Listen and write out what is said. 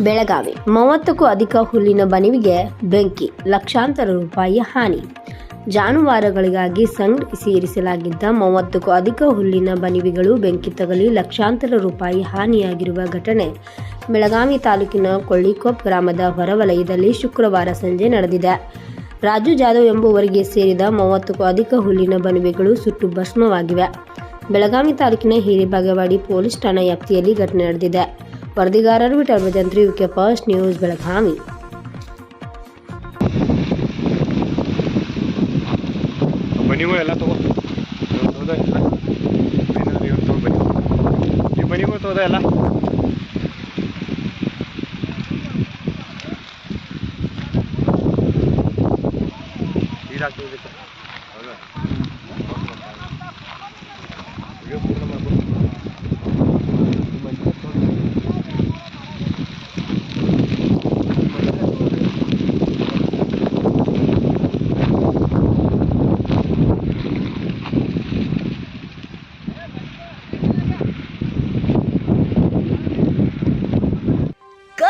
ಬೆಳಗಾವಿ. ಮೂವತ್ತಕ್ಕೂ ಅಧಿಕ ಹುಲ್ಲಿನ ಬನಿವಿಗೆ ಬೆಂಕಿ, ಲಕ್ಷಾಂತರ ರೂಪಾಯಿ ಹಾನಿ. ಜಾನುವಾರುಗಳಿಗಾಗಿ ಸಂಘ ಸೇರಿಸಲಾಗಿದ್ದ ಮೂವತ್ತಕ್ಕೂ ಅಧಿಕ ಹುಲ್ಲಿನ ಬನಿವಿಗಳು ಬೆಂಕಿ ತಗಲಿ ಲಕ್ಷಾಂತರ ರೂಪಾಯಿ ಹಾನಿಯಾಗಿರುವ ಘಟನೆ ಬೆಳಗಾವಿ ತಾಲೂಕಿನ ಕೊಳ್ಳಿಕೊಪ್ ಗ್ರಾಮದ ಹೊರವಲಯದಲ್ಲಿ ಶುಕ್ರವಾರ ಸಂಜೆ ನಡೆದಿದೆ. ರಾಜು ಜಾಧವ್ ಎಂಬುವರಿಗೆ ಸೇರಿದ ಮೂವತ್ತಕ್ಕೂ ಅಧಿಕ ಹುಲ್ಲಿನ ಬನಿವೆಗಳು ಸುಟ್ಟು ಭಸ್ಮವಾಗಿವೆ. ಬೆಳಗಾವಿ ತಾಲೂಕಿನ ಹಿರೇಬಾಗೇವಾಡಿ ಪೊಲೀಸ್ ಠಾಣಾ ವ್ಯಾಪ್ತಿಯಲ್ಲಿ ಘಟನೆ ನಡೆದಿದೆ. ವರದಿಗಾರರು Vittal Bhajantri UK first news Belagavi ಬನಿಗೂ ಎಲ್ಲ ತಗೋ ಇವ್ನು ತಗೋದ ಎಲ್ಲ ಏನಾದ್ರು ಇವ್ನು ತಗೋ ಬನ್ನಿ ಈ ಬನಿಗೂ ತಗೋದ ಎಲ್ಲ ಇದಾಗ್ತದೆ ಇದಕ್ಕೆ ಹೌದಾ